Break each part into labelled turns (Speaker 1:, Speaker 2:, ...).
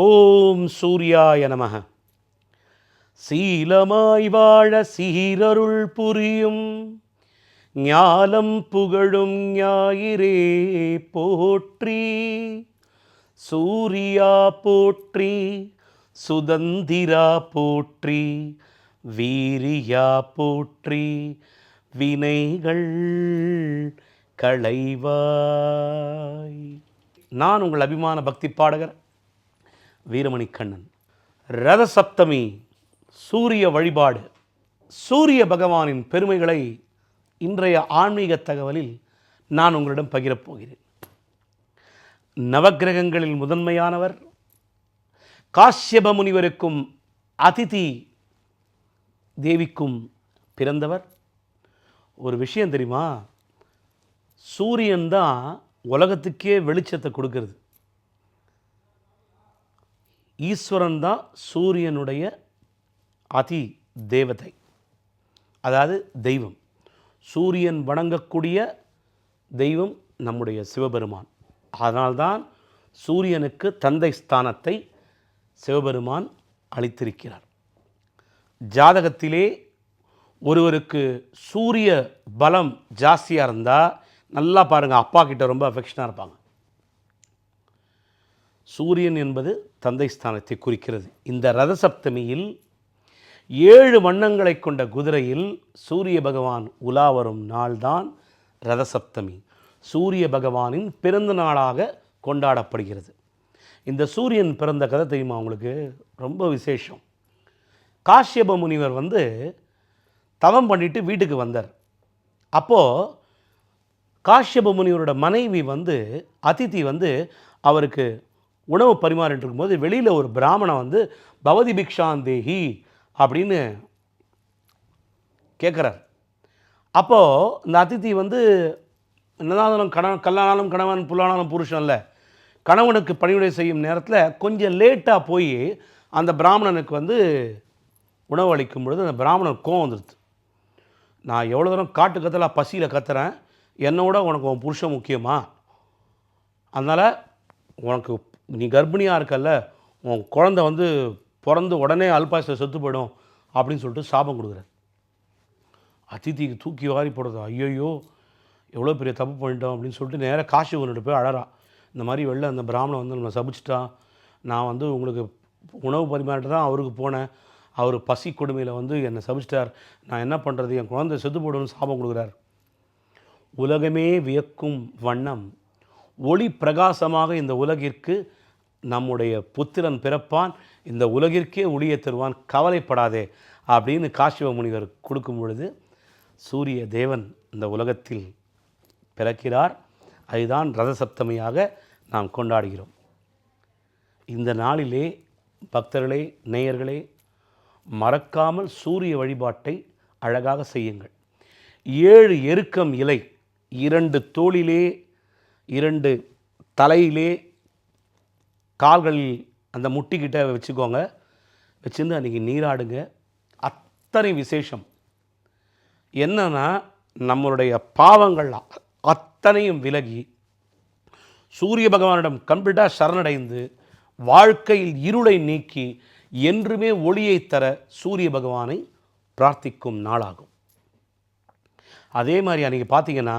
Speaker 1: ஓம் சூர்யாய நமக. சீலமாய் வாழ சீரருள் புரியும். ஞாலம் புகழும் ஞாயிறே போற்றி. சூர்யா போற்றி சுதந்திரா போற்றி வீரியா போற்றி வினைகள் களைவாய். நான் உங்கள் அபிமான பக்தி பாடகர் வீரமணி கண்ணன் ரத சப்தமி சூரிய வழிபாடு. சூரிய பகவானின் பெருமைகளை இன்றைய ஆன்மீக தகவலில் நான் உங்களிடம் பகிரப் போகிறேன். நவக்கிரகங்களில் முதன்மையானவர் காஷ்யப முனிவருக்கும் அதிதி தேவிக்கும் பிறந்தவர். ஒரு விஷயம் தெரியுமா? சூரியன் தான் உலகத்துக்கே வெளிச்சத்தை கொடுக்கறது. ஈஸ்வரன் தான் சூரியனுடைய அதி தேவதை. அதாவது தெய்வம். சூரியன் வணங்கக்கூடிய தெய்வம் நம்முடைய சிவபெருமான். அதனால்தான் சூரியனுக்கு தந்தை ஸ்தானத்தை சிவபெருமான் அளித்திருக்கிறார். ஜாதகத்திலே ஒருவருக்கு சூரிய பலம் ஜாஸ்தியாக இருந்தால் நல்லா பாருங்கள் அப்பா கிட்ட ரொம்ப அஃபெக்ஷனாக இருப்பாங்க. சூரியன் என்பது தந்தை ஸ்தானத்தை குறிக்கிறது. இந்த ரத சப்தமியில் ஏழு வண்ணங்களை கொண்ட குதிரையில் சூரிய பகவான் உலா வரும் நாள்தான் ரத சப்தமி சூரிய பகவானின் பிறந்த நாளாக கொண்டாடப்படுகிறது. இந்த சூரியன் பிறந்த கதை தெரியுமா உங்களுக்கு? ரொம்ப விசேஷம். காஷ்யப முனிவர் வந்து தவம் பண்ணிட்டு வீட்டுக்கு வந்தார். அப்போது காஷ்யப முனிவரோட மனைவி வந்து அதிதி வந்து அவருக்கு உணவு பரிமாறிட்டு இருக்கும்போது வெளியில் ஒரு பிராமணன் வந்து பவதி பிக்ஷாந்தேஹி அப்படின்னு கேட்குறார் அப்போது இந்த அதித்தி வந்து என்னதான் கணவன் கல்லானாலும் கணவன் புல்லானாலும் புருஷன் இல்லை. கணவனுக்கு பணிவிடை செய்யும் நேரத்தில் கொஞ்சம் லேட்டாக போய் அந்த பிராமணனுக்கு வந்து உணவு அளிக்கும் பொழுது அந்த பிராமணன் கோவம் வந்துடுது நான் எவ்வளோ தூரம் காட்டு கத்தலா பசியில் கத்துறேன்? என்னோட உனக்கு உன் புருஷன் முக்கியமா? அதனால் உனக்கு நீ கர்ப்பிணியாக இருக்கல்ல உன் குழந்தை வந்து பிறந்து உடனே அல்பாசில் செத்து போயிடும் அப்படின்னு சொல்லிட்டு சாபம் கொடுக்குறார் அதித்திக்கு தூக்கி வாரி போடுறது. ஐயையோ எவ்வளோ பெரிய தப்பு பண்ணிட்டோம் அப்படின்னு சொல்லிட்டு நேராக காசிவன்கிட்ட போய் அழறா. இந்த மாதிரி வெளில அந்த பிராமணன் வந்து நம்ம சபிச்சிட்டான். நான் வந்து உங்களுக்கு உணவு பரிமாறிட்டு தான் அவருக்கு போனேன். அவர் பசி கொடுமையில் வந்து என்னை சபிச்சிட்டார். நான் என்ன பண்ணுறது என் குழந்தை செத்து போடணும்னு சாபம் கொடுக்குறார். உலகமே வியக்கும் வண்ணம். ஒளி பிரகாசமாக இந்த உலகிற்கு நம்முடைய புத்திரன் பிறப்பான் இந்த உலகிற்கே ஒளியை தருவான் கவலைப்படாதே அப்படின்னு காசிவ முனிவர் கொடுக்கும் பொழுது சூரிய தேவன் இந்த உலகத்தில் பிறக்கிறார். அதுதான் ரத சப்தமியாக நாம் கொண்டாடுகிறோம். இந்த நாளிலே பக்தர்களே நேயர்களே மறக்காமல் சூரிய வழிபாட்டை அழகாக செய்யுங்கள். ஏழு எருக்கம் இலை இரண்டு தோளிலே இரண்டு தலையிலே கால்களில் அந்த முட்டிக்கிட்ட வச்சுக்கோங்க. வச்சுருந்து அன்றைக்கி நீராடுங்க. அத்தனை விசேஷம். என்னன்னா நம்மளுடைய பாவங்கள் அத்தனையும் விலகி சூரிய பகவானிடம் கம்ப்ளீட்டாக சரணடைந்து வாழ்க்கையில் இருளை நீக்கி என்றுமே ஒளியை தர சூரிய பகவானை பிரார்த்திக்கும் நாளாகும். அதே மாதிரி அன்றைக்கி பார்த்தீங்கன்னா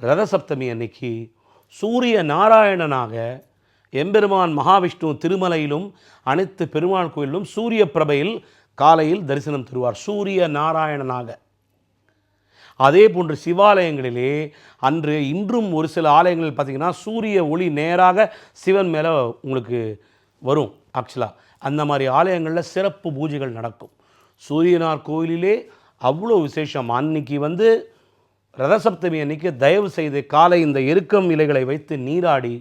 Speaker 1: ரதசப்தமி அன்னைக்கு சூரிய நாராயணனாக எம்பெருமான் மகாவிஷ்ணு திருமலையிலும் அனைத்து பெருமாள் கோயிலும் சூரிய பிரபையில் காலையில் தரிசனம் தருவார் சூரிய நாராயணனாக. அதே போன்று சிவாலயங்களிலே அன்று இன்றும் ஒரு சில ஆலயங்களில் பார்த்தீங்கன்னா சூரிய ஒளி நேராக சிவன் மேலே உங்களுக்கு வரும் ஆக்சுவலாக அந்த மாதிரி ஆலயங்களில் சிறப்பு பூஜைகள் நடக்கும். சூரியனார் கோயிலிலே அவ்வளோ விசேஷம். அன்னைக்கு வந்து ரதசப்தமி அன்னைக்கு தயவு செய்து காலை இந்த எருக்கம் இலைகளை வைத்து நீராடி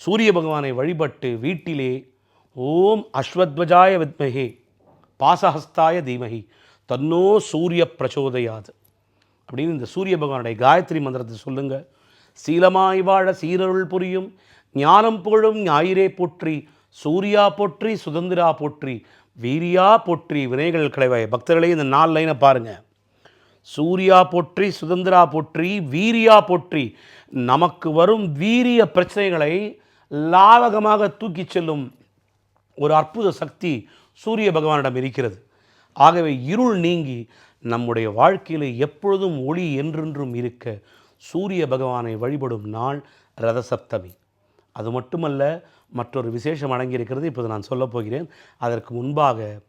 Speaker 1: சூரிய பகவானை வழிபட்டு வீட்டிலே ஓம் அஸ்வத்வஜாய வித்மகே பாசஹஸ்தாய தீமகி தன்னோ சூரிய பிரச்சோதையாது. அப்படின்னு இந்த சூரிய பகவானுடைய காயத்ரி மந்திரத்தை சொல்லுங்கள் சீலமாய் வாழ சீரருள் புரியும் ஞானம் புகழும் ஞாயிறே போற்றி சூர்யா போற்றி சுதந்திரா போற்றி வீரியா போற்றி வினைகள் கிடைவாய் பக்தர்களே இந்த நாலு லைனை பாருங்கள் சூர்யா போற்றி சுதந்திரா போற்றி வீரியா போற்றி நமக்கு வரும் வீரிய பிரச்சனைகளை லாவகமாக தூக்கிச் செல்லும் ஒரு அற்புத சக்தி சூரிய பகவானிடம் இருக்கிறது. ஆகவே இருள் நீங்கி நம்முடைய வாழ்க்கையில் எப்பொழுதும் ஒளி என்றென்றும் இருக்க சூரிய பகவானை வழிபடும் நாள் ரதசப்தமி. அது மட்டுமல்ல மற்றொரு விசேஷம் அடங்கியிருக்கிறது. இப்போது நான் சொல்லப் போகிறேன். அதற்கு முன்பாக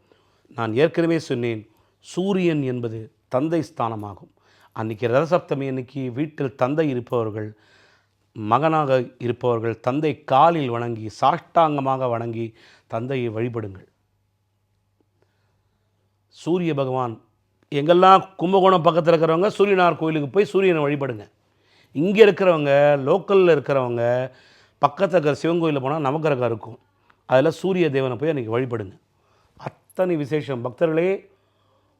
Speaker 1: நான் ஏற்கனவே சொன்னேன் சூரியன் என்பது தந்தை ஸ்தானமாகும். அன்றைக்கி ரதசப்தமி அன்னைக்கு வீட்டில் தந்தை இருப்பவர்கள் மகனாக இருப்பவர்கள் தந்தை காலில் வணங்கி சாஷ்டாங்கமாக வணங்கி தந்தையை வழிபடுங்கள். சூரிய பகவான் எங்கெல்லாம் கும்பகோணம் பக்கத்தில் இருக்கிறவங்க சூரியனார் கோயிலுக்கு போய் சூரியனை வழிபடுங்க. இங்கே இருக்கிறவங்க லோக்கலில் இருக்கிறவங்க பக்கத்தில் இருக்கிற சிவன் கோயிலில் போனால் நவக்கிரகம் இருக்கும். அதில் சூரிய தேவனை போய் அன்றைக்கி வழிபடுங்க. அத்தனை விசேஷம். பக்தர்களே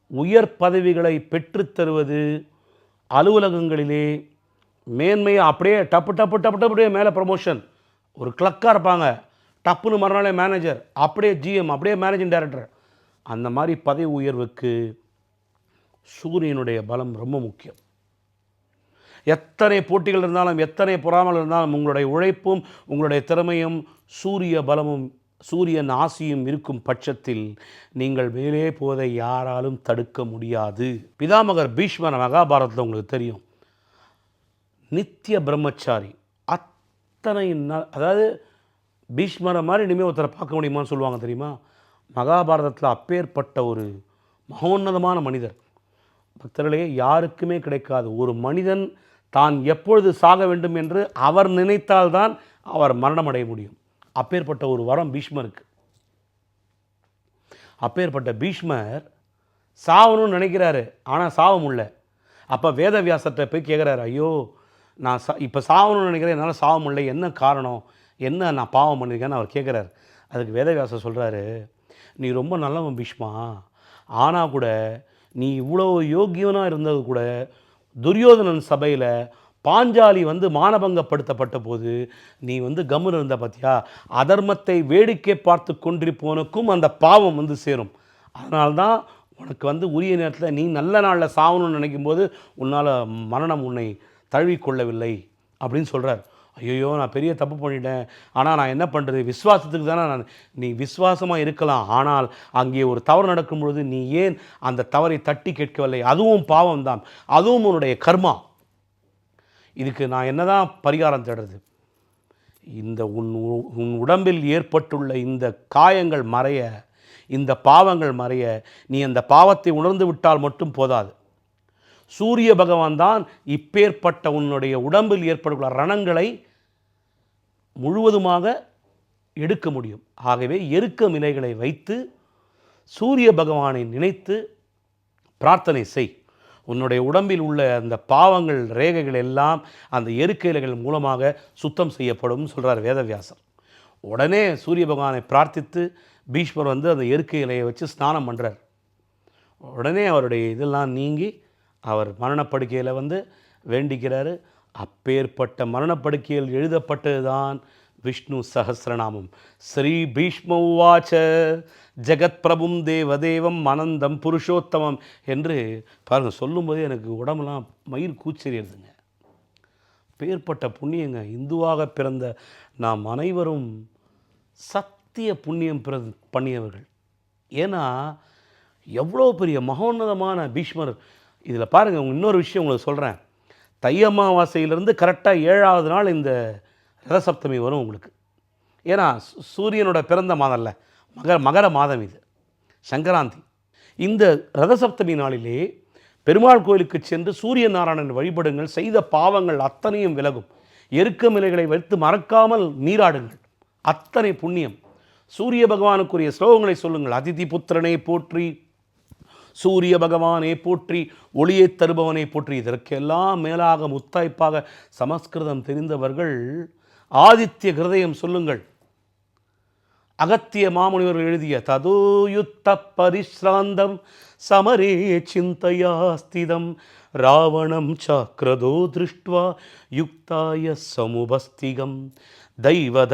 Speaker 1: உயர் பதவிகளை பெற்றுத்தருவது அலுவலகங்களிலே மேன்மையை அப்படியே டப்பு டப்பு டப்பு டப்பு அப்படியே மேலே ப்ரமோஷன் ஒரு கிளக்காக இருப்பாங்க. டப்புன்னு மறுநாளே மேனேஜர் அப்படியே ஜிஎம் அப்படியே மேனேஜிங் டைரக்டர் அந்த மாதிரி பதவி உயர்வுக்கு சூரியனுடைய பலம் ரொம்ப முக்கியம். எத்தனை போட்டிகள் இருந்தாலும் எத்தனை பொறாமல் இருந்தாலும் உங்களுடைய உழைப்பும் உங்களுடைய திறமையும் சூரிய பலமும் சூரியன் ஆசியும் இருக்கும் பட்சத்தில் நீங்கள் மேலே போவதை யாராலும் தடுக்க முடியாது. பிதாமகர் பீஷ்மர் மகாபாரதத்தில் உங்களுக்கு தெரியும். நித்திய பிரம்மச்சாரி. அத்தனை அதாவது பீஷ்மரை மாதிரி இனிமேல் ஒருத்தரை பார்க்க முடியுமான்னு சொல்லுவாங்க தெரியுமா? மகாபாரதத்தில் அப்பேற்பட்ட ஒரு மகோன்னதமான மனிதர். பக்தர்களே யாருக்குமே கிடைக்காது. ஒரு மனிதன் தான் எப்பொழுது சாக வேண்டும் என்று அவர் நினைத்தால்தான் அவர் மரணம் அடைய முடியும். அப்பேற்பட்ட ஒரு வரம் பீஷ்மருக்கு. அப்பேற்பட்ட பீஷ்மர் சாவணும்னு நினைக்கிறாரு. ஆனால் சாவ முடியல அப்போ வேதவியாசத்தை போய் கேட்குறாரு ஐயோ நான் சா இப்போ சாகணும்னு நினைக்கிறேன். என்னால் சாக முடியல. என்ன காரணம்? என்ன நான் பாவம் பண்ணியிருக்கேன்னு அவர் கேட்குறாரு அதுக்கு வேதவியாசர் சொல்கிறாரு நீ ரொம்ப நல்லவன் பீஷ்மா. ஆனால் கூட நீ இவ்வளோ யோக்கியனாக இருந்தது கூட துரியோதனன் சபையில் பாஞ்சாலி வந்து மானபங்கப்படுத்தப்பட்ட போது நீ வந்து கம்முன்னு இருந்த பார்த்தியா அதர்மத்தை வேடிக்கை பார்த்து கொண்டிருப்பவனுக்கும் அந்த பாவம் வந்து சேரும். அதனால்தான் உனக்கு வந்து உரிய நேரத்தில் நீ நல்ல நாளில் சாகணும்னு நினைக்கும் போது உன்னால் மரணம் உன்னை தழுவிக்கொள்ளவில்லை அப்படின்னு சொல்கிறார் ஐயோ நான் பெரிய தப்பு பண்ணிட்டேன். ஆனால் நான் என்ன பண்ணுறது விசுவாசத்துக்கு தானே நான் நீ விசுவாசமாக இருக்கலாம். ஆனால் அங்கே ஒரு தவறு நடக்கும் பொழுது நீ ஏன் அந்த தவறை தட்டி கேட்கவில்லை? அதுவும் பாவம் தான் அதுவும் உன்னுடைய கர்மா. இதுக்கு நான் என்னதான் பரிகாரம் தேடுறது? இந்த உன் உன் உடம்பில் ஏற்பட்டுள்ள இந்த காயங்கள் மறைய இந்த பாவங்கள் மறைய நீ அந்த பாவத்தை உணர்ந்து விட்டால் மட்டும் போதாது. சூரிய பகவான் தான் இப்பேற்பட்ட உன்னுடைய உடம்பில் ஏற்படக்கூடிய ரணங்களை முழுவதுமாக எடுக்க முடியும். ஆகவே எருக்க இலைகளை வைத்து சூரிய பகவானை நினைத்து பிரார்த்தனை செய். உன்னுடைய உடம்பில் உள்ள அந்த பாவங்கள் ரேகைகள் எல்லாம் அந்த எருக்க இலைகள் மூலமாக சுத்தம் செய்யப்படும் சொல்கிறார் வேதவியாசர். உடனே சூரிய பகவானை பிரார்த்தித்து பீஷ்மர் வந்து அந்த எருக்க இலையை வச்சு ஸ்நானம் பண்ணுறார் உடனே அவருடைய இதெல்லாம் நீங்கி அவர் மரணப்படுக்கையில் வந்து வேண்டிக்கிறாரு. அப்பேற்பட்ட மரணப்படுக்கையில் எழுதப்பட்டதுதான் விஷ்ணு சஹஸ்ரநாமம் ஸ்ரீ பீஷ்ம உவாச்ச ஜெகத் பிரபும் தேவதேவம் அனந்தம் புருஷோத்தமம் என்று பாருங்கள் சொல்லும்போதே எனக்கு உடம்புலாம் மயிர் கூச்செறியதுங்க. பேர்பட்ட புண்ணியங்க இந்துவாக பிறந்த நாம் அனைவரும் சத்திய புண்ணியம் பிற பண்ணியவர்கள். ஏன்னா எவ்வளோ பெரிய மகோன்னதமான பீஷ்மர் இதில் பாருங்கள் இன்னொரு விஷயம் உங்களுக்கு சொல்கிறேன் தை அமாவாசையிலேருந்து கரெக்டாக ஏழாவது நாள் இந்த ரதசப்தமி வரும் உங்களுக்கு. ஏன்னா சு- சூரியனோட பிறந்த மாதம்ல மகர மகர மாதம் இது சங்கராந்தி. இந்த ரதசப்தமி நாளிலே பெருமாள் கோயிலுக்கு சென்று சூரிய நாராயணன் வழிபடுங்கள் செய்த பாவங்கள் அத்தனையும் விலகும். எருக்கமிலைகளை வைத்து மறக்காமல் நீராடுங்கள். அத்தனை புண்ணியம். சூரிய பகவானுக்குரிய ஸ்லோகங்களை சொல்லுங்கள். அதிதி புத்திரனை போற்றி சூரிய பகவானை போற்றி ஒளியைத் தருபவனை போற்றி. இதற்கெல்லாம் மேலாக முத்தாய்ப்பாக சமஸ்கிருதம் தெரிந்தவர்கள் ஆதித்ய கிருதயம் சொல்லுங்கள். அகத்திய மாமுனிவர்கள் எழுதிய ததோயுத்த பரிஸ்ராந்தம் சமரே சிந்தையாஸ்திதம். ராவணம் சாக்கிரதோ திருஷ்டுவா யுக்தாய சமுபஸ்திகம். தெய்வ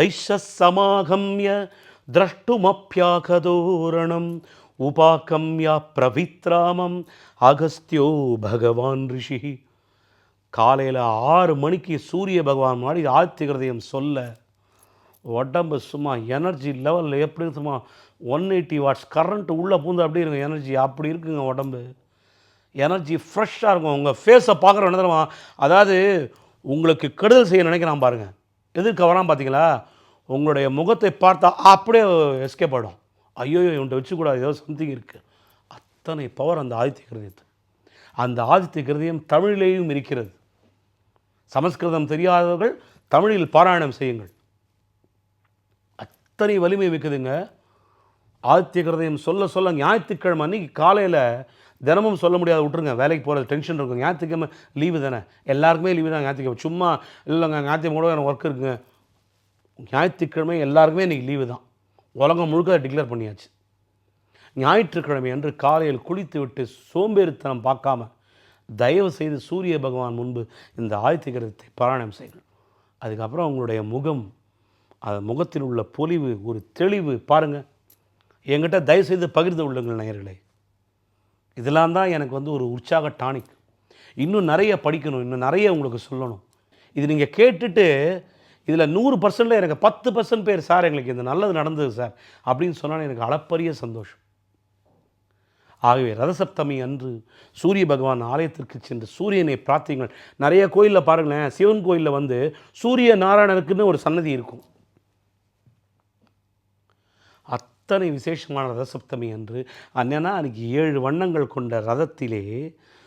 Speaker 1: சமாகம்ய திரஷ்டுமப்பியாகதோரணம் உபாகம்யா பிரவித்ராமம் அகஸ்தியோ பகவான் ரிஷி. காலையில் ஆறு மணிக்கு சூரிய பகவான் முன்னாடி ஆதித்ய சொல்ல உடம்பு சும்மா எனர்ஜி லெவலில் எப்படி சும்மா ஒன் எயிட்டி வாட்ஸ் கரண்ட் உள்ளே பூந்து அப்படி இருக்கும் எனர்ஜி அப்படி இருக்குங்க உடம்பு. எனர்ஜி ஃப்ரெஷ்ஷாக இருக்கும். உங்கள் ஃபேஸை பார்க்குற என்ன அதாவது உங்களுக்கு கெடுதல் செய்ய நினைக்கிறான் பாருங்கள் எதிர்க்க வரான் பார்த்தீங்களா உங்களுடைய முகத்தை பார்த்தா அப்படியே எஸ்கேப் ஆகிடும் ஐயோ இவன்ட்ட வச்சுக்கூடாது. ஏதோ சம்திங் இருக்குது அத்தனை பவர் அந்த ஆதித்ய கிருதயத்தை அந்த ஆதித்ய கிருதயம் தமிழிலேயும் இருக்கிறது. சமஸ்கிருதம் தெரியாதவர்கள் தமிழில் பாராயணம் செய்யுங்கள். அத்தனை வலிமை மிக்கதுங்க. ஆதித்ய கிருதயம் சொல்ல சொல்ல ஞாயிற்றுக்கிழமை அன்னைக்கு காலையில் தினமும் சொல்ல முடியாது. விட்ருங்க வேலைக்கு போகிறது டென்ஷன் இருக்கும். ஞாயிற்றுக்கிழமை லீவு தானே. எல்லாருக்குமே லீவு தான் ஞாயிற்றுக்கிழமை. சும்மா இல்லைங்க ஞாயிற்றுக்கிழமை கூட எனக்கு ஒர்க் இருக்குங்க. ஞாயிற்றுக்கிழமை எல்லாருக்குமே இன்றைக்கி லீவு தான். உலகம் முழுக்க டிக்ளேர் பண்ணியாச்சு. ஞாயிற்றுக்கிழமை அன்று காலையில் குளித்து விட்டு சோம்பேறித்தனம் பார்க்காம தயவு செய்து சூரிய பகவான் முன்பு இந்த ஆதித்ய கிரகத்தை பாராயணம் செய்யுங்கள். அதுக்கப்புறம் உங்களுடைய முகம் அது முகத்தில் உள்ள பொலிவு ஒரு தெளிவு பாருங்கள் என்கிட்ட தயவு செய்து பகிர்ந்து கொள்ளுங்கள் நேயர்களே. இதெல்லாம் தான் எனக்கு வந்து ஒரு உற்சாக டானிக். இன்னும் நிறைய படிக்கணும் இன்னும் நிறைய உங்களுக்கு சொல்லணும். இது நீங்கள் கேட்டுட்டு இதில் நூறு பர்சன்டில் எனக்கு பத்து பர்சன்ட் பேர் சார் எங்களுக்கு இந்த நல்லது நடந்தது சார் அப்படின்னு சொன்னால் எனக்கு அளப்பரிய சந்தோஷம். ஆகவே ரதசப்தமி அன்று சூரிய பகவான் ஆலயத்திற்கு சென்று சூரியனை பிரார்த்திங்கள் நிறைய கோயிலில் பாருங்களேன் சிவன் கோயிலில் வந்து சூரிய நாராயணருக்குன்னு ஒரு சன்னதி இருக்கும். அத்தனை விசேஷமான ரதசப்தமி அன்று அன்னனா அன்றைக்கி ஏழு வண்ணங்கள் கொண்ட ரதத்திலே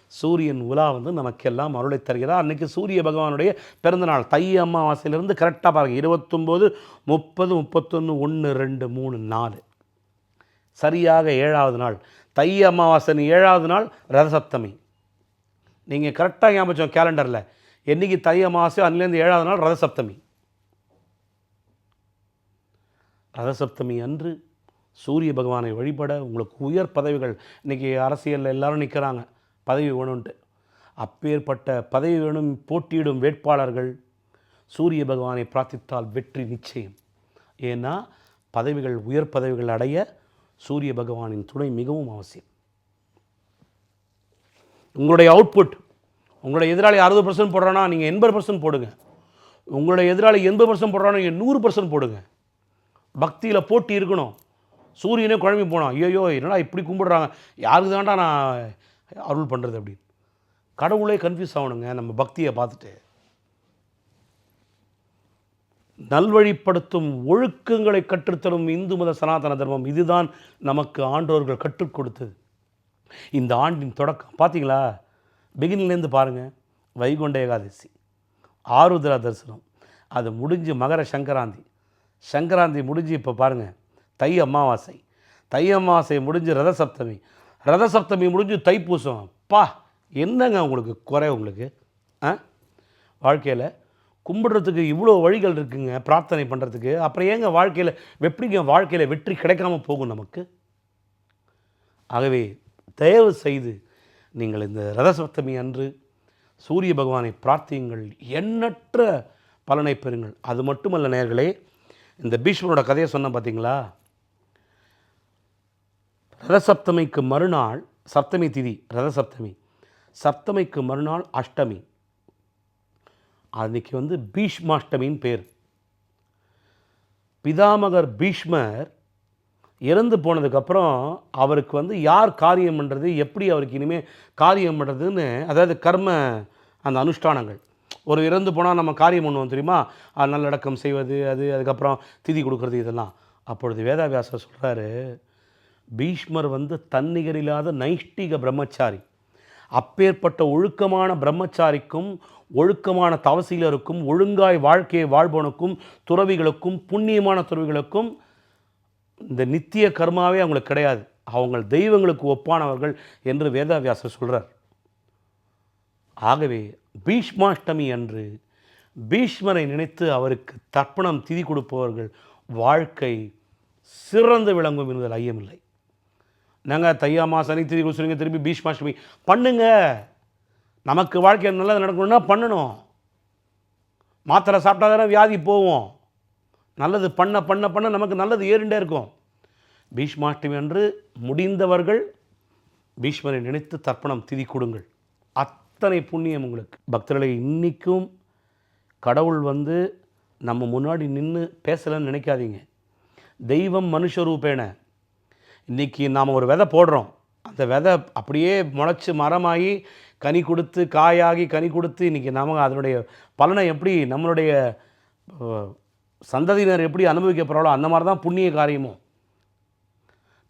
Speaker 1: சூரியன் உலா வந்து நமக்கெல்லாம் அருளை தருகிறார். அன்றைக்கி சூரிய பகவானுடைய பிறந்தநாள் தை அமாவாசையிலிருந்து கரெக்டாக பாருங்கள் இருபத்தொம்போது முப்பது முப்பத்தொன்று ஒன்று ரெண்டு மூணு நாலு. சரியாக ஏழாவது நாள். தை அமாவாசை ஏழாவது நாள் ரதசப்தமி. நீங்கள் கரெக்டாக ஞாபகம் கேலண்டரில் என்றைக்கு தை அமாவாசையோ அதுலேருந்து ஏழாவது நாள் ரதசப்தமி. ரதசப்தமி அன்று சூரிய பகவானை வழிபட உங்களுக்கு உயர் பதவிகள். இன்றைக்கி அரசியலில் எல்லாரும் நிற்கிறாங்க பதவி வேணும்ன்ட்டு. அப்பேற்பட்ட பதவி வேணும் போட்டியிடும் வேட்பாளர்கள் சூரிய பகவானை பிரார்த்தித்தால் வெற்றி நிச்சயம். ஏன்னா பதவிகள் உயர் பதவிகள் அடைய சூரிய பகவானின் துணை மிகவும் அவசியம். உங்களுடைய அவுட்புட் உங்களுடைய எதிராளி அறுபது பர்சன்ட் போடுறானா நீங்கள் எண்பது பர்சன்ட் போடுங்க. உங்களுடைய எதிராளி எண்பது பர்சன்ட் போடுறானா நீங்கள் நூறு பர்சன்ட் போடுங்க. பக்தியில் போட்டி இருக்கணும். சூரியனே குழம்பி போனான். ஐயோ என்னடா இப்படி கும்பிடுறாங்க? யாருக்கு தான்டா நான் அருள் பண்ணுறது அப்படின்னு கடவுளே கன்ஃபியூஸ் ஆகணுங்க நம்ம பக்தியை பார்த்துட்டு. நல்வழிப்படுத்தும் ஒழுக்கங்களை கற்றுத்தரும் இந்து மத சனாதன தர்மம் இதுதான் நமக்கு ஆண்டோர்கள் கற்றுக் கொடுத்தது. இந்த ஆண்டின் தொடக்கம் பார்த்தீங்களா பிகினிலேருந்து பாருங்கள் வைகுண்ட ஏகாதசி ஆருத்ரா தரிசனம் அது முடிஞ்சு மகர சங்கராந்தி. சங்கராந்தி முடிஞ்சு இப்போ பாருங்கள் தை அமாவாசை. தை அமாவாசை முடிஞ்சு ரதசப்தமி. ரதசப்தமி முடிஞ்சு தைப்பூசம். பா என்னங்க உங்களுக்கு குறை உங்களுக்கு? ஆ? வாழ்க்கையில் கும்பிடுறதுக்கு இவ்வளோ வழிகள் இருக்குங்க பிரார்த்தனை பண்ணுறதுக்கு அப்புறம் ஏங்க வாழ்க்கையில் எப்படிங்க வாழ்க்கையில் வெற்றி கிடைக்காம போகும் நமக்கு? ஆகவே தயவு செய்து நீங்கள் இந்த ரதசப்தமி அன்று சூரிய பகவானை பிரார்த்தியுங்கள். எண்ணற்ற பலனை பெறுங்கள். அது மட்டுமல்ல நேர்களே இந்த பீஷ்மரோட கதையை சொன்ன பார்த்தீங்களா ரதசப்தமிக்கு மறுநாள் சப்தமி திதி ரதசப்தமி. சப்தமிக்கு மறுநாள் அஷ்டமி. அன்னைக்கு வந்து பீஷ்மாஷ்டமின்னு பேர். பிதாமகர் பீஷ்மர் இறந்து போனதுக்கப்புறம் அவருக்கு வந்து யார் காரியம் பண்ணுறது எப்படி அவருக்கு இனிமேல் காரியம் பண்ணுறதுன்னு அதாவது கர்ம அந்த அனுஷ்டானங்கள். ஒரு இறந்து போனால் நம்ம காரியம் பண்ணுவோம் தெரியுமா? நல்லடக்கம் செய்வது அது அதுக்கப்புறம் திதி கொடுக்கறது இதெல்லாம். அப்பொழுது வேதாவியாசர் சொல்கிறாரு பீஷ்மர் வந்து தன்னிகரில்லாத நைஷ்டிக பிரம்மச்சாரி. அப்பேற்பட்ட ஒழுக்கமான பிரம்மச்சாரிக்கும் ஒழுக்கமான தவசீலருக்கும் ஒழுங்காய் வாழ்க்கையை வாழ்பவனுக்கும் துறவிகளுக்கும் புண்ணியமான துறவிகளுக்கும் இந்த நித்திய கர்மாவே அவங்களுக்கு கிடையாது. அவங்க தெய்வங்களுக்கு ஒப்பானவர்கள் என்று வேதாவியாசர் சொல்கிறார் ஆகவே பீஷ்மாஷ்டமி அன்று பீஷ்மரை நினைத்து அவருக்கு தர்ப்பணம் திதி கொடுப்பவர்கள் வாழ்க்கை சிறந்து விளங்கும் என்பதில் ஐயமில்லை. நாங்கள் தையாமா சனி திதி கொடுத்துருங்க திரும்பி பீஷ்மாஷ்டமி பண்ணுங்க. நமக்கு வாழ்க்கை நல்லது நடக்கணும்னா பண்ணணும். மாத்திரை சாப்பிட்டா தானே வியாதி போவோம் நல்லது பண்ண பண்ண பண்ண நமக்கு நல்லது ஏறிண்டே இருக்கும். பீஷ்மாஷ்டமி அன்று முடிந்தவர்கள் பீஷ்மரை நினைத்து தர்ப்பணம் திதி கொடுங்கள். அத்தனை புண்ணியம் உங்களுக்கு. பக்தர்களை இன்றைக்கும் கடவுள் வந்து நம்ம முன்னாடி நின்று பேசலைன்னு நினைக்காதீங்க. தெய்வம் மனுஷரூபேன. இன்றைக்கி நாம் ஒரு விதை போடுறோம். அந்த விதை அப்படியே முளைச்சி மரமாகி கனி கொடுத்து காயாகி கனி கொடுத்து இன்றைக்கி நாம் அதனுடைய பலனை எப்படி நம்மளுடைய சந்ததியினர் எப்படி அனுபவிக்க அந்த மாதிரி தான் புண்ணிய காரியமும்.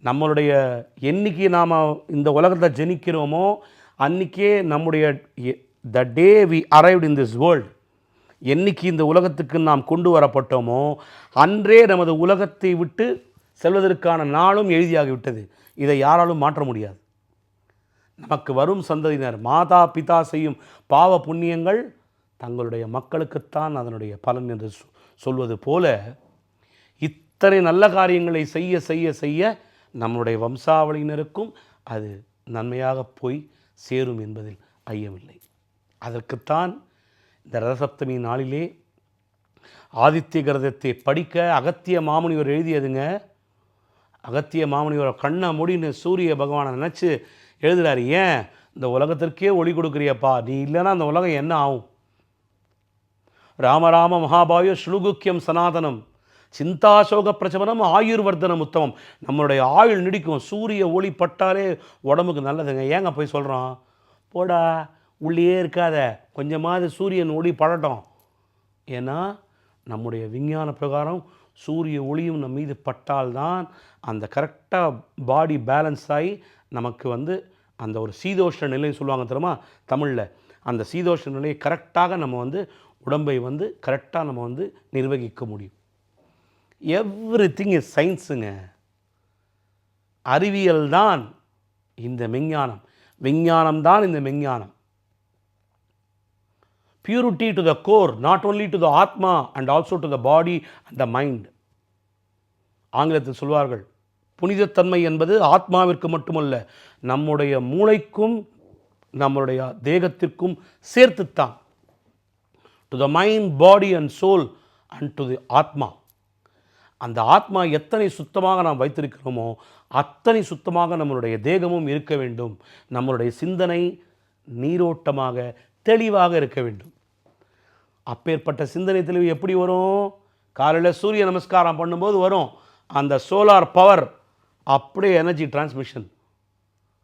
Speaker 1: நம்மளுடைய என்னைக்கு நாம் இந்த உலகத்தை ஜெனிக்கிறோமோ அன்றைக்கே நம்முடைய the day we arrived in this world என்னைக்கு இந்த உலகத்துக்கு நாம் கொண்டு வரப்பட்டோமோ அன்றே நமது உலகத்தை விட்டு செல்வதற்கான நாளும் எழுதியாகிவிட்டது. இதை யாராலும் மாற்ற முடியாது. நமக்கு வரும் சந்ததியினர் மாதா பிதா செய்யும் பாவ புண்ணியங்கள் தங்களுடைய மக்களுக்குத்தான் அதனுடைய பலன் என்று சொ- சொல்வது போல இத்தனை நல்ல காரியங்களை செய்ய செய்ய செய்ய நம்முடைய வம்சாவளியினருக்கும் அது நன்மையாக போய் சேரும் என்பதில் ஐயமில்லை. அதற்குத்தான் இந்த ரதசப்தமி நாளிலே ஆதித்ய கிரதத்தை படிக்க அகத்திய மாமுனிவர் எழுதியதுங்க. அகத்திய மாமுனிவர் கண்ணை முடின்னு சூரிய பகவானை நினச்சி எழுதுறாரு ஏன்? இந்த உலகத்திற்கே ஒளி கொடுக்குறியப்பா. நீ இல்லைன்னா அந்த உலகம் என்ன ஆகும்? ராமராம மகாபாயோ ஸ்லுகுக்கியம் சனாதனம். சிந்தாசோக பிரச்சபனம் ஆயுர்வர்தனம் உத்தமம். நம்மளுடைய ஆயுள் நீடிக்கும். சூரிய ஒளி பட்டாலே உடம்புக்கு நல்லதுங்க. ஏங்க போய் சொல்கிறோம் போடா உள்ளே இருக்காத. கொஞ்சமாவது சூரியன் ஒளி படட்டும். ஏன்னா நம்முடைய விஞ்ஞான பிரகாரம் சூரிய ஒளியும் நம் மீது பட்டால்தான் அந்த கரெக்டாக பாடி பேலன்ஸ் ஆகி நமக்கு வந்து அந்த ஒரு சீதோஷ நிலைன்னு சொல்லுவாங்க தெரியுமா? தமிழில். அந்த சீதோஷ நிலையை கரெக்டாக நம்ம வந்து உடம்பை வந்து கரெக்டாக நம்ம வந்து நிர்வகிக்க முடியும். எவ்ரி திங் இஸ் சயின்ஸுங்க அறிவியல் தான் இந்த மெஞ்ஞானம் விஞ்ஞானம். தான் இந்த மெஞ்ஞானம் purity to the core, not only to the Atma and also to the body and the mind. ஆங்கிலத்தில் சொல்வார்கள் புனிதத்தன்மை என்பது ஆத்மாவிற்கு மட்டுமல்ல நம்முடைய மூளைக்கும் நம்முடைய தேகத்திற்கும் சேர்த்துத்தான். To the mind body and soul and to the atma அந்த ஆத்மா எத்தனை சுத்தமாக நாம் வைத்திருக்கிறோமோ அத்தனை சுத்தமாக நம்மளுடைய தேகமும் இருக்க வேண்டும். நம்மளுடைய சிந்தனை நீரோட்டமாக தெளிவாக இருக்க வேண்டும். அப்பேற்பட்ட சிந்தனை தெளிவு எப்படி வரும்? காலையில் சூரிய நமஸ்காரம் பண்ணும்போது வரும். அந்த சோலார் பவர் அப்படியே எனர்ஜி டிரான்ஸ்மிஷன்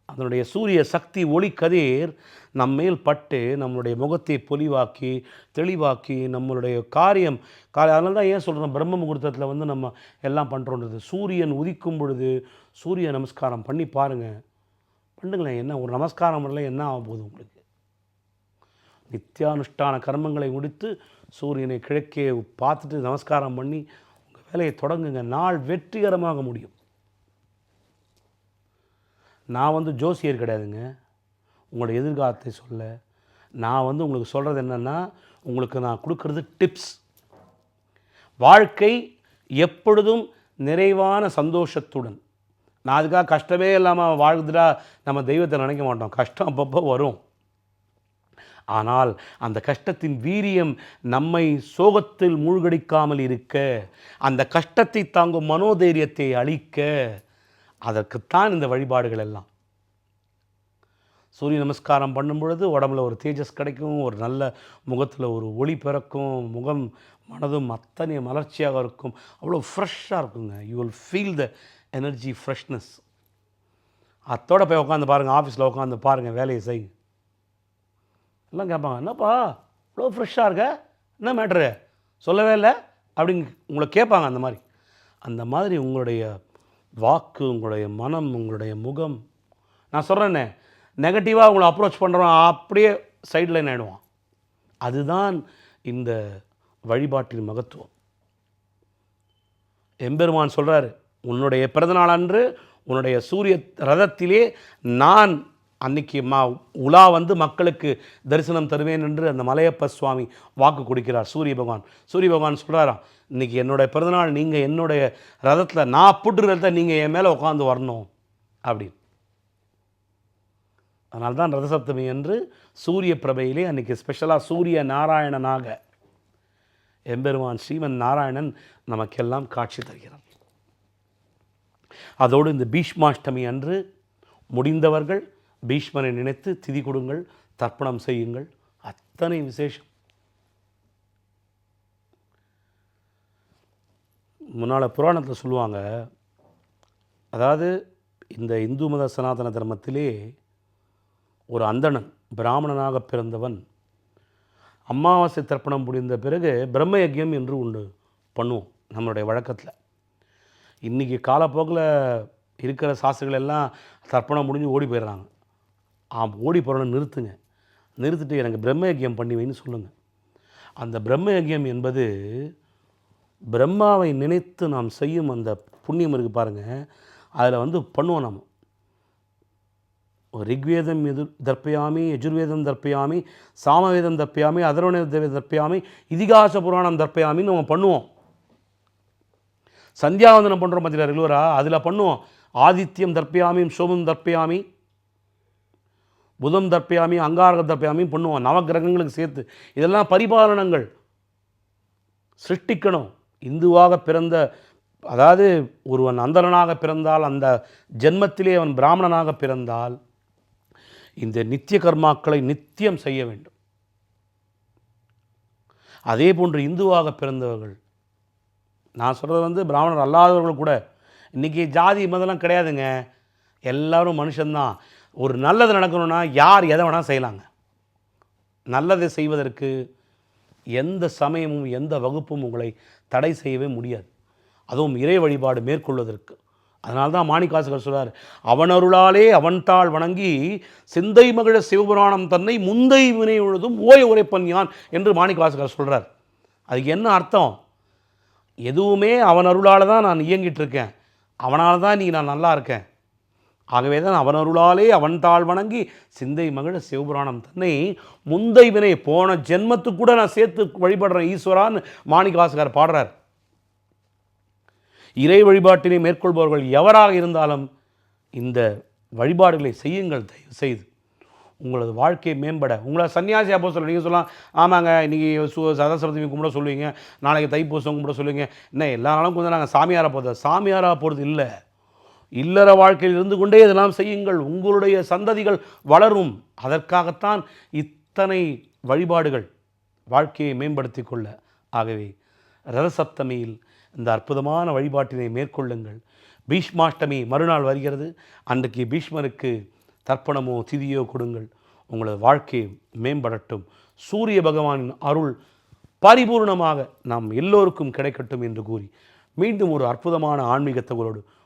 Speaker 1: அதனுடைய சூரிய சக்தி ஒளி கதிர் நம்மேல் பட்டு நம்மளுடைய முகத்தை பொலிவாக்கி தெளிவாக்கி நம்மளுடைய காரியம் காலை அதனால தான் ஏன் சொல்கிறோம் பிரம்ம முகூர்த்தத்தில் வந்து நம்ம எல்லாம் பண்ணுறோன்றது சூரியன் உதிக்கும் பொழுது சூரிய நமஸ்காரம் பண்ணி பாருங்கள் பண்ணுங்களேன் என்ன? ஒரு நமஸ்காரம் பண்ணல என்ன ஆக போகுது உங்களுக்கு? நித்தியானுஷ்டான கர்மங்களை முடித்து சூரியனை கிழக்கே பார்த்துட்டு நமஸ்காரம் பண்ணி உங்கள் வேலையை தொடங்குங்க. நாள் வெற்றிகரமாக முடியும். நான் வந்து ஜோசியர் கிடையாதுங்க. உங்களோட எதிர்காலத்தை சொல்ல நான் வந்து உங்களுக்கு சொல்கிறது என்னென்னா உங்களுக்கு நான் கொடுக்கறது டிப்ஸ் வாழ்க்கை எப்பொழுதும் நிறைவான சந்தோஷத்துடன். நான் அதுக்காக கஷ்டமே இல்லாமல் வாழ்ந்துட்டா நம்ம தெய்வத்தை நினைக்க மாட்டோம். கஷ்டம் அப்பப்போ வரும். ஆனால் அந்த கஷ்டத்தின் வீரியம் நம்மை சோகத்தில் மூழ்கடிக்காமல் இருக்க அந்த கஷ்டத்தை தாங்கும் மனோதைரியத்தை அளிக்க அதற்குத்தான் இந்த வழிபாடுகள் எல்லாம். சூரிய நமஸ்காரம் பண்ணும் பொழுது உடம்புல ஒரு தேஜஸ் கிடைக்கும் ஒரு நல்ல முகத்தில் ஒரு ஒளி பிறக்கும் முகம் மனதும் அத்தனை மலர்ச்சியாக இருக்கும். அவ்வளோ ஃப்ரெஷ்ஷாக இருக்குங்க. You will feel the energy freshness அத்தோடு போய் உட்காந்து பாருங்கள் ஆஃபீஸில் உட்காந்து பாருங்கள் வேலையை செய்யுங்க. எல்லாம் கேட்பாங்க என்னப்பா இவ்வளோ ஃப்ரெஷ்ஷாக இருக்க? என்ன மேட்ரு சொல்லவே இல்லை? அப்படின்னு உங்களை கேட்பாங்க அந்த மாதிரி. அந்த மாதிரி உங்களுடைய வாக்கு உங்களுடைய மனம் உங்களுடைய முகம். நான் சொல்கிறேன்னே நெகட்டிவாக உங்களை அப்ரோச் பண்ணுறோம் அப்படியே சைடில் ஆகிடுவான் அதுதான் இந்த வழிபாட்டின் மகத்துவம். எம்பெருமான் சொல்கிறாரு உன்னுடைய பிறந்தநாள் அன்று உன்னுடைய சூரிய ரதத்திலே நான் அன்னைக்கு மா உலா வந்து மக்களுக்கு தரிசனம் தருவேன் என்று அந்த மலையப்ப சுவாமி வாக்கு கொடுக்கிறார். சூரிய பகவான். சூரிய பகவான் சொல்கிறாராம் இன்றைக்கி என்னுடைய பிறந்தநாள் நீங்கள் என்னுடைய ரதத்தில் நான் புட்டு ரதத்தை நீங்கள் என் மேலே உட்காந்து வரணும். அப்படின்னு. அதனால்தான் ரதசப்தமி என்று சூரிய பிரபையிலே அன்றைக்கி ஸ்பெஷலாக சூரிய நாராயணனாக எம்பெருமான் ஸ்ரீமன் நாராயணன் நமக்கெல்லாம் காட்சி தருகிறார். அதோடு இந்த பீஷ்மாஷ்டமி அன்று முடிந்தவர்கள் பீஷ்மனை நினைத்து திதி கொடுங்கள் தர்ப்பணம் செய்யுங்கள். அத்தனை விசேஷம். முன்னால் புராணத்தில் சொல்லுவாங்க அதாவது இந்த இந்து மத சனாதன தர்மத்திலே ஒரு அந்தணன் பிராமணனாக பிறந்தவன் அமாவாசை தர்ப்பணம் முடிந்த பிறகு பிரம்ம யஜ்யம் என்று ஒன்று பண்ணுவோம் நம்மளுடைய வழக்கத்தில். இன்றைக்கி காலப்போக்கில் இருக்கிற சாஸ்திரிகள் எல்லாம் தர்ப்பணம் முடிஞ்சு ஓடி போயிடுறாங்க. ஆம் ஓடி போகிறோன்னு நிறுத்துங்க. நிறுத்திட்டு எனக்கு பிரம்ம யஜ்யம் பண்ணி வைன்னு சொல்லுங்கள் அந்த பிரம்ம யஜ்யம் என்பது பிரம்மாவை நினைத்து நாம் செய்யும் அந்த புண்ணியம் இருக்குது பாருங்கள் அதில் வந்து பண்ணுவோம் நம்ம ரிக்வேதம் எது தர்ப்பயாமி யஜுர்வேதம் தர்ப்பயாமி சாமவேதம் தர்ப்பயாமி அதர்வண தர்ப்பயாமி இதிகாச புராணம் தர்ப்பயாமின்னு நம்ம பண்ணுவோம். சந்தியாவந்தனம் பண்ணுறோம் பார்த்தீங்களா ரெகுலராக அதில் பண்ணுவோம். ஆதித்யம் தர்ப்பியாமியும் சோமம் தர்ப்பயாமி. புதம் தர்ப்பயாமி அங்காரக தர்ப்பயாமி பண்ணுவோம். நவகிரகங்களுக்கு சேர்த்து. இதெல்லாம் பரிபாலனங்கள். சிருஷ்டிக்கணும். இந்துவாக பிறந்த அதாவது ஒருவன் அந்தரனாக பிறந்தால் அந்த ஜென்மத்திலே அவன் பிராமணனாக பிறந்தால் இந்த நித்திய கர்மாக்களை நித்தியம் செய்ய வேண்டும். அதே போன்று இந்துவாக பிறந்தவர்கள் நான் சொல்கிறது வந்து பிராமணர் அல்லாதவர்கள் கூட இன்றைக்கி ஜாதி மதம்லாம் கிடையாதுங்க. எல்லாரும் மனுஷன்தான். ஒரு நல்லது நடக்கணும்னா யார் எதை வேணால் செய்யலாங்க. நல்லதை செய்வதற்கு எந்த சமயமும் எந்த வகுப்பும் உங்களை தடை செய்யவே முடியாது. அதுவும் இறை வழிபாடு மேற்கொள்வதற்கு. அதனால தான் மாணிக்காசுகர் சொல்கிறார் அவனருளாலே அவன்தாள் வணங்கி சிந்தை மகிழ சிவபுராணம் தன்னை முந்தை வினை உழுதும் ஓய உரைப்பன் யான் என்று மாணிக்காசுகர் சொல்கிறார் அதுக்கு என்ன அர்த்தம்? எதுவுமே அவன் அருளால் தான் நான் இயங்கிட்டு இருக்கேன். அவனால் தான் நீ நான் நல்லா இருக்கேன். ஆகவே தான் அவன் அருளாலே அவன் தாழ் வணங்கி சிந்தை மகிழ சிவபுராணம் தன்னை முந்தை வினை போன ஜென்மத்துக்கு கூட நான் சேர்த்து வழிபடுறேன். ஈஸ்வரான்னு மாணிக்கவாசகர் பாடுறார். இறை வழிபாட்டினை மேற்கொள்பவர்கள் எவராக இருந்தாலும் இந்த வழிபாடுகளை செய்யுங்கள் தயவு செய்து உங்களது வாழ்க்கையை மேம்பட உங்களை சன்னியாசி அப்போ சொல்ல நீங்கள் சொல்லலாம் ஆமாங்க இன்றைக்கி சு சதசரத்தி கும்பிட சொல்லுவீங்க நாளைக்கு தைப்பூசம் கும்பிட சொல்லுவீங்க. என்ன எல்லா நாளும் கொஞ்சம் நாங்கள் சாமியாராக போகிறது சாமியாராக போகிறது இல்லை. இல்லற வாழ்க்கையில் இருந்து கொண்டே இதெல்லாம் செய்யுங்கள். உங்களுடைய சந்ததிகள் வளரும். அதற்காகத்தான் இத்தனை வழிபாடுகள் வாழ்க்கையை மேம்படுத்தி கொள்ள. ஆகவே ரதசப்தமியில் இந்த அற்புதமான வழிபாட்டினை மேற்கொள்ளுங்கள். பீஷ்மாஷ்டமி மறுநாள் வருகிறது. அன்றைக்கு பீஷ்மருக்கு தர்ப்பணமோ திதியோ கொடுங்கள். உங்களது வாழ்க்கை மேம்படட்டும். சூரிய பகவானின் அருள் பரிபூர்ணமாக நாம் எல்லோருக்கும் கிடைக்கட்டும் என்று கூறி மீண்டும் ஒரு அற்புதமான ஆன்மீக தகவலோடு